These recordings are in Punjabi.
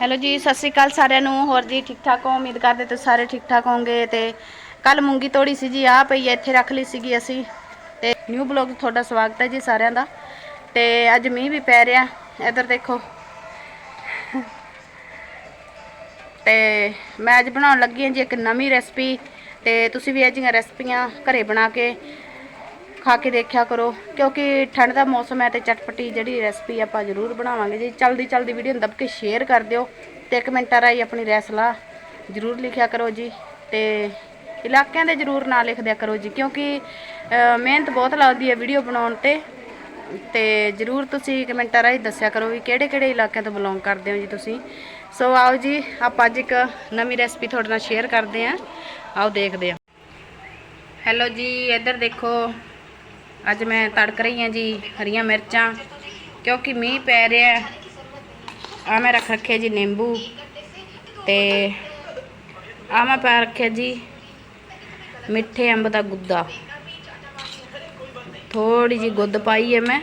ਹੈਲੋ ਜੀ ਸਤਿ ਸ਼੍ਰੀ ਅਕਾਲ ਸਾਰਿਆਂ ਨੂੰ। ਹੋਰ ਜੀ ਠੀਕ ਠਾਕ ਹੋ? ਉਮੀਦ ਕਰਦੇ ਤੁਸੀਂ ਸਾਰੇ ਠੀਕ ਠਾਕ ਹੋਵੋਗੇ ਤੇ ਕੱਲ ਮੂੰਗੀ ਤੋੜੀ ਸੀ ਜੀ ਆ ਪਈ ਹੈ, ਇੱਥੇ ਰੱਖ ਲਈ ਸੀਗੀ ਅਸੀਂ। ਤੇ ਨਿਊ ਬਲੌਗ ਤੁਹਾਡਾ ਸਵਾਗਤ ਹੈ ਜੀ ਸਾਰਿਆਂ ਦਾ। ਤੇ ਅੱਜ ਮੀਂਹ ਵੀ ਪੈ ਰਿਹਾ ਇੱਧਰ ਦੇਖੋ। ਤੇ ਮੈਂ ਅੱਜ ਬਣਾਉਣ ਲੱਗੀ ਹਾਂ ਜੀ ਇੱਕ ਨਵੀਂ ਰੈਸਪੀ। ਤੇ ਤੁਸੀਂ ਵੀ ਇਹ ਜਿਹੀਆਂ ਰੈਸਪੀਆਂ ਘਰੇ ਬਣਾ ਕੇ ਖਾ ਕੇ ਦੇਖਿਆ ਕਰੋ, ਕਿਉਂਕਿ ਠੰਡ ਦਾ ਮੌਸਮ ਹੈ ਤੇ ਚਟਪਟੀ ਜਿਹੜੀ ਰੈਸਪੀ ਆਪਾਂ ਜ਼ਰੂਰ ਬਣਾਵਾਂਗੇ। ਜੀ, ਚਲਦੀ ਜਲਦੀ ਵੀਡੀਓ ਨੂੰ ਦੱਬ ਕੇ ਸ਼ੇਅਰ ਕਰ ਦਿਓ ਤੇ ਕਮੈਂਟਾਂ ਰਾਹੀਂ ਆਪਣੀ ਰੈਸਲਾ ਜ਼ਰੂਰ ਲਿਖਿਆ ਕਰੋ ਜੀ ਤੇ ਇਲਾਕਿਆਂ ਦੇ ਜ਼ਰੂਰ ਨਾਂ ਲਿਖ ਦਿਆ ਕਰੋ ਜੀ, ਕਿਉਂਕਿ ਮਿਹਨਤ ਬਹੁਤ ਲੱਗਦੀ ਹੈ ਵੀਡੀਓ ਬਣਾਉਣ ਤੇ। ਤੇ ਜ਼ਰੂਰ ਤੁਸੀਂ ਕਮੈਂਟਾਂ ਰਾਹੀਂ ਦੱਸਿਆ ਕਰੋ ਵੀ ਕਿਹੜੇ ਕਿਹੜੇ ਇਲਾਕਿਆਂ ਤੋਂ ਬਿਲੋਂਗ ਕਰਦੇ ਹੋ ਜੀ ਤੁਸੀਂ। ਸੋ ਆਓ ਜੀ, ਆਪਾਂ ਅੱਜ ਇੱਕ ਨਵੀਂ ਰੈਸਪੀ ਤੁਹਾਡੇ ਨਾਲ ਸ਼ੇਅਰ ਕਰਦੇ ਹਾਂ। ਆਓ ਦੇਖਦੇ ਹਾਂ। ਹੈਲੋ ਜੀ, ਇੱਧਰ ਦੇਖੋ। ਅੱਜ ਮੈਂ ਤੜਕ ਰਹੀ ਹਾਂ ਜੀ ਹਰੀਆਂ ਮਿਰਚਾਂ, ਕਿਉਂਕਿ ਮੀਂਹ ਪੈ ਰਿਹਾ ਹੈ। ਆ ਮੈਂ ਰੱਖ ਰੱਖਿਆ ਜੀ ਨਿੰਬੂ ਤੇ ਆ ਮੈਂ ਪਾ ਰੱਖਿਆ ਜੀ ਮਿੱਠੇ ਅੰਬ ਦਾ ਗੁੱਦਾ। ਥੋੜੀ ਜੀ ਗੁੱਦ ਪਾਈ ਹੈ ਮੈਂ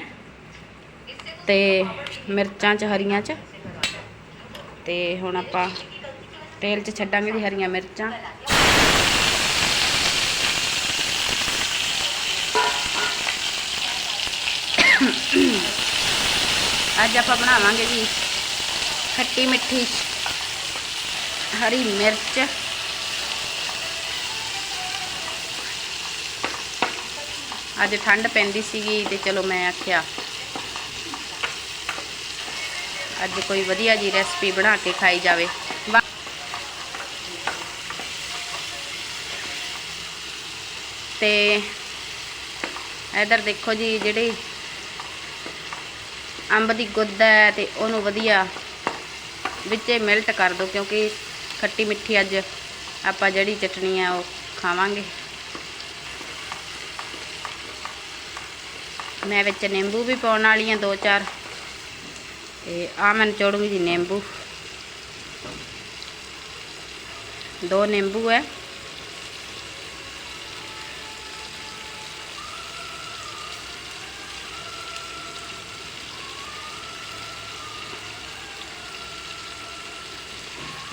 ਤੇ ਮਿਰਚਾਂ ਚ, ਹਰੀਆਂ ਚ। ਤੇ ਹੁਣ ਆਪਾਂ ਤੇਲ ਚ ਛੱਡਾਂਗੇ ਜੀ ਹਰੀਆਂ ਮਿਰਚਾਂ। ਅੱਜ ਆਪਾਂ ਬਣਾਵਾਂਗੇ ਜੀ ਖੱਟੀ ਮਿੱਠੀ ਹਰੀ ਮਿਰਚ। ਅੱਜ ਠੰਡ ਪੈਂਦੀ ਸੀਗੀ ਤੇ ਚਲੋ ਮੈਂ ਆਖਿਆ, ਅੱਜ ਕੋਈ ਵਧੀਆ ਜੀ ਰੈਸਪੀ ਬਣਾ ਕੇ ਖਾਈ ਜਾਵੇ। ਤੇ ਇਧਰ ਦੇਖੋ ਜੀ ਜਿਹੜੀ ਅੰਬ ਦੀ ਗੁੱਦ ਹੈ ਤੇ ਉਹਨੂੰ ਵਧੀਆ ਵਿੱਚੇ ਮਿਲਟ ਕਰ ਦਿਓ, ਕਿਉਂਕਿ ਖੱਟੀ ਮਿੱਠੀ ਅੱਜ ਆਪਾਂ ਜਿਹੜੀ ਚਟਣੀ ਆ ਉਹ ਖਾਵਾਂਗੇ। ਮੈਂ ਵਿੱਚ ਨਿੰਬੂ ਵੀ ਪਾਉਣ ਵਾਲੀ ਆ ਦੋ ਚਾਰ ਤੇ ਆ ਮੈਂ ਨਿਚੋੜੂੰਗੀ ਜੀ ਨਿੰਬੂ। ਦੋ ਨਿੰਬੂ ਹੈ।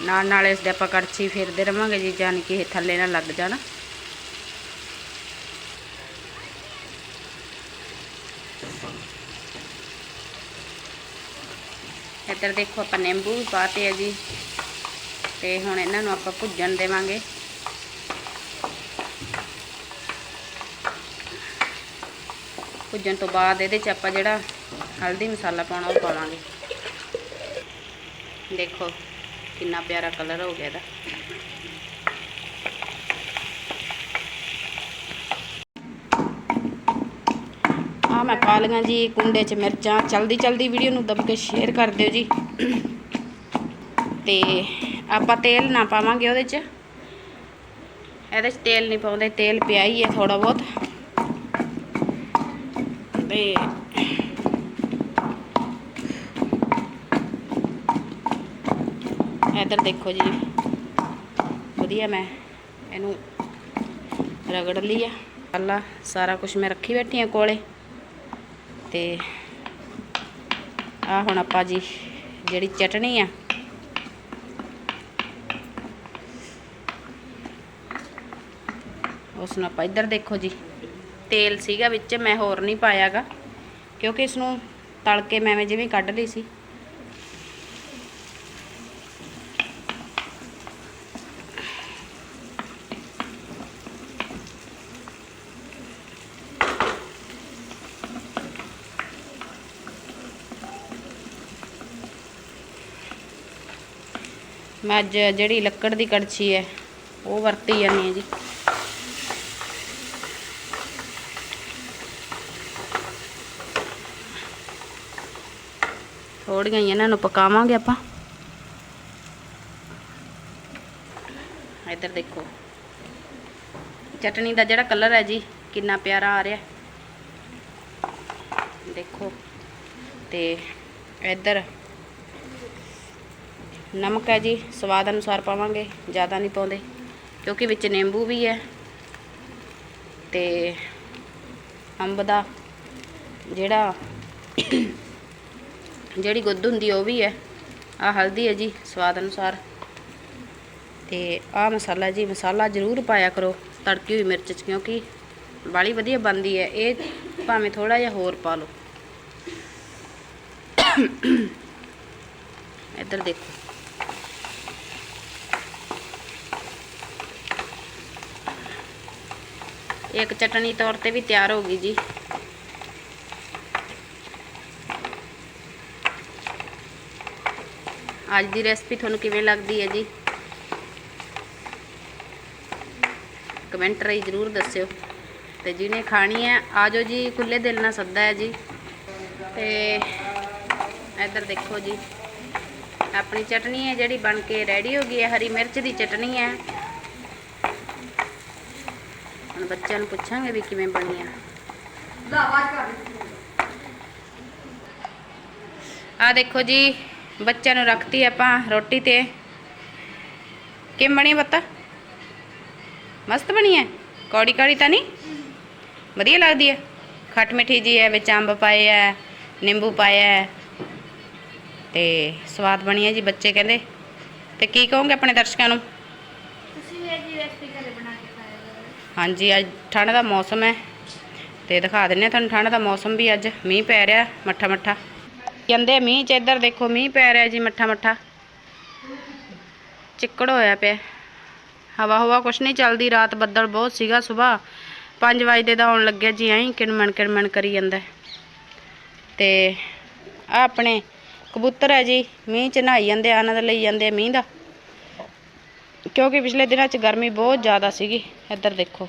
ਨਾਲ ਨਾਲ ਇਸ ਦੇ ਆਪਾਂ ਕੜਛੀ ਫੇਰਦੇ ਰਵਾਂਗੇ ਜੀ ਜਾਨ ਕਿ ਇਹ ਥੱਲੇ ਨਾ ਲੱਗ ਜਾਣ। ਇੱਧਰ ਦੇਖੋ ਆਪਾਂ ਨਿੰਬੂ ਵੀ ਪਾਤੇ ਆ ਜੀ, ਤੇ ਹੁਣ ਇਹਨਾਂ ਨੂੰ ਆਪਾਂ ਭੁੱਜਣ ਦੇਵਾਂਗੇ। ਭੁੱਜਣ ਤੋਂ ਬਾਅਦ ਇਹਦੇ 'ਚ ਆਪਾਂ ਜਿਹੜਾ ਹਲਦੀ ਮਸਾਲਾ ਪਾਉਣਾ ਉਹ ਪਾਵਾਂਗੇ। ਦੇਖੋ। ਕਿੰਨਾ ਪਿਆਰਾ ਕਲਰ ਹੋ ਗਿਆ ਇਹਦਾ। ਆ ਮੈਂ ਪਾ ਲਈਆਂ ਜੀ ਕੁੰਡੇ 'ਚ ਮਿਰਚਾਂ। ਚਲਦੀ ਚਲਦੀ ਵੀਡੀਓ ਨੂੰ ਦਬ ਕੇ ਸ਼ੇਅਰ ਕਰ ਦਿਓ ਜੀ। ਤੇ ਆਪਾਂ ਤੇਲ ਨਾ ਪਾਵਾਂਗੇ ਉਹਦੇ 'ਚ। ਇਹਦੇ 'ਚ ਤੇਲ ਨਹੀਂ ਪਾਉਂਦੇ, ਤੇਲ ਪਿਆ ਹੀ ਹੈ ਥੋੜਾ ਬਹੁਤ। ਤੇ ਇੱਧਰ ਦੇਖੋ ਜੀ। ਵਧੀਆ ਮੈਂ ਇਹਨੂੰ ਰਗੜ ਲਈ ਆ। ਅੱਲਾ, ਸਾਰਾ ਕੁਝ ਮੈਂ ਰੱਖੀ ਬੈਠੀ ਆ ਕੋਲੇ। ਤੇ ਆ ਹੁਣ ਆਪਾਂ ਜੀ ਜਿਹੜੀ ਚਟਣੀ ਆ। ਉਸ ਨੂੰ ਆਪਾਂ ਇੱਧਰ ਦੇਖੋ ਜੀ। ਤੇਲ ਸੀਗਾ ਵਿੱਚ, ਮੈਂ ਹੋਰ ਨਹੀਂ ਪਾਇਆਗਾ। ਕਿਉਂਕਿ ਇਸ ਨੂੰ ਤਲ ਕੇ ਮੈਂ ਐਵੇਂ ਜਿਵੇਂ ਕੱਢ ਲਈ ਸੀ। ਮੈਂ ਅੱਜ ਜਿਹੜੀ ਲੱਕੜ ਦੀ ਕੜਛੀ ਹੈ, ਉਹ ਵਰਤੀ ਜਾਂਦੀ ਹੈ ਜੀ। ਥੋੜੀਆਂ ਹੀ ਇਹਨਾਂ ਨੂੰ ਪਕਾਵਾਂਗੇ ਆਪਾਂ। ਇੱਧਰ ਦੇਖੋ। ਚਟਨੀ ਦਾ ਜਿਹੜਾ ਕਲਰ ਹੈ ਜੀ, ਕਿੰਨਾ ਪਿਆਰਾ ਆ ਰਿਹਾ। ਦੇਖੋ। ਤੇ ਇੱਧਰ ਨਮਕ ਹੈ ਜੀ, ਸਵਾਦ ਅਨੁਸਾਰ ਪਾਵਾਂਗੇ, ਜ਼ਿਆਦਾ ਨਹੀਂ ਪਾਉਂਦੇ, ਕਿਉਂਕਿ ਵਿੱਚ ਨਿੰਬੂ ਵੀ ਹੈ ਤੇ ਅੰਬ ਦਾ ਜਿਹੜਾ ਜਿਹੜੀ ਗੁੱਦ ਹੁੰਦੀ ਉਹ ਵੀ ਹੈ। ਆ ਹਲਦੀ ਹੈ ਜੀ, ਸਵਾਦ ਅਨੁਸਾਰ। ਤੇ ਆ ਮਸਾਲਾ ਜੀ, ਮਸਾਲਾ ਜ਼ਰੂਰ ਪਾਇਆ ਕਰੋ, ਤੜਕੀ ਹੋਈ ਮਿਰਚ ਚ, ਕਿਉਂਕਿ ਬਾਲੀ ਵਧੀਆ ਬਣਦੀ ਹੈ, ਇਹ ਭਾਵੇਂ ਥੋੜਾ ਜਿਹਾ ਹੋਰ ਪਾ ਲਓ। ਇੱਧਰ ਦੇਖੋ। ਇੱਕ ਚਟਣੀ ਤੌਰ ਤੇ ਵੀ ਤਿਆਰ ਹੋ ਗਈ ਜੀ। ਅੱਜ ਦੀ ਰੈਸਪੀ ਤੁਹਾਨੂੰ ਕਿਵੇਂ ਲੱਗਦੀ ਹੈ ਜੀ? ਕਮੈਂਟ ਰਾਹੀਂ ਜਰੂਰ ਦੱਸਿਓ। ਤੇ ਜਿਹਨੇ ਖਾਣੀ ਹੈ ਆਜੋ ਜੀ ਖੁੱਲੇ ਦਿਲ ਨਾਲ ਸੱਦਾ ਹੈ ਜੀ। ਤੇ ਇੱਧਰ ਦੇਖੋ ਜੀ। ਆਪਣੀ ਚਟਨੀ ਹੈ ਜਿਹੜੀ ਬਣ ਕੇ ਰੈਡੀ ਹੋ ਗਈ ਹੈ, ਹਰੀ ਮਿਰਚ ਦੀ ਚਟਨੀ ਹੈ। ਹੁਣ ਬੱਚਿਆਂ ਨੂੰ ਪੁੱਛਾਂਗੇ ਵੀ ਕਿਵੇਂ ਬਣੀ ਆ। ਆ ਦੇਖੋ ਜੀ ਬੱਚਿਆਂ ਨੂੰ ਰੱਖਤੀ ਆਪਾਂ ਰੋਟੀ ਤੇ। ਕਿਵੇਂ ਬਣੀ ਬੱਤਾ? ਮਸਤ ਬਣੀ ਹੈ ਕੌੜੀ ਕੌੜੀ ਤਾਂ ਨਹੀਂ? ਵਧੀਆ ਲੱਗਦੀ ਹੈ ਖੱਟ ਮਿੱਠੀ ਜੀ ਹੈ ਵਿੱਚ ਅੰਬ ਪਾਏ ਹੈ ਨਿੰਬੂ ਪਾਇਆ ਹੈ ਤੇ ਸਵਾਦ ਬਣੀ ਹੈ ਜੀ ਬੱਚੇ ਕਹਿੰਦੇ। ਤੇ ਕੀ ਕਹੋਗੇ ਆਪਣੇ ਦਰਸ਼ਕਾਂ ਨੂੰ? ਤੁਸੀਂ ਵੀ ਇਹ ਜੀ ਰੈਸਪੀ ਘਰੇ ਬਣਾ ਕੇ ਖਾਇਆ। ਕਰੋ ਹਾਂਜੀ, ਅੱਜ ਠੰਡ ਦਾ ਮੌਸਮ ਹੈ ਤੇ ਦਿਖਾ ਦਿੰਨੇ ਆ ਤੁਹਾਨੂੰ ਠੰਡ ਦਾ ਮੌਸਮ ਵੀ ਅੱਜ। ਮੀਂਹ ਪੈ ਰਿਹਾ ਮੱਠਾ ਮੱਠਾ। ਕਹਿੰਦੇ ਮੀਂਹ ਚ ਇੱਧਰ ਦੇਖੋ, ਮੀਂਹ ਪੈ ਰਿਹਾ ਜੀ ਮੱਠਾ ਮੱਠਾ। ਚਿੱਕੜ ਹੋਇਆ ਪਿਆ। ਹਵਾ ਹਵਾ ਕੁਛ ਨਹੀਂ ਚੱਲਦੀ, ਰਾਤ ਬੱਦਲ ਬਹੁਤ ਸੀਗਾ ਸਵੇਰ 5 ਵਜੇ ਦਾ ਆਉਣ ਲੱਗਿਆ ਜੀ, ਐਂ ਕਿਣਮਣ ਕਿਣਮਣ ਕਰੀ ਜਾਂਦਾ ਤੇ ਆ ਆਪਣੇ ਕਬੂਤਰ ਹੈ ਜੀ, ਮੀਂਹ ਚ ਨਹਾਈ ਜਾਂਦੇ ਆਨੰਦ ਲਈ ਜਾਂਦੇ ਆ ਮੀਂਹ ਦਾ। ਕਿਉਂਕਿ ਪਿਛਲੇ ਦਿਨਾਂ 'ਚ ਗਰਮੀ ਬਹੁਤ ਜ਼ਿਆਦਾ ਸੀਗੀ। ਇੱਧਰ ਦੇਖੋ।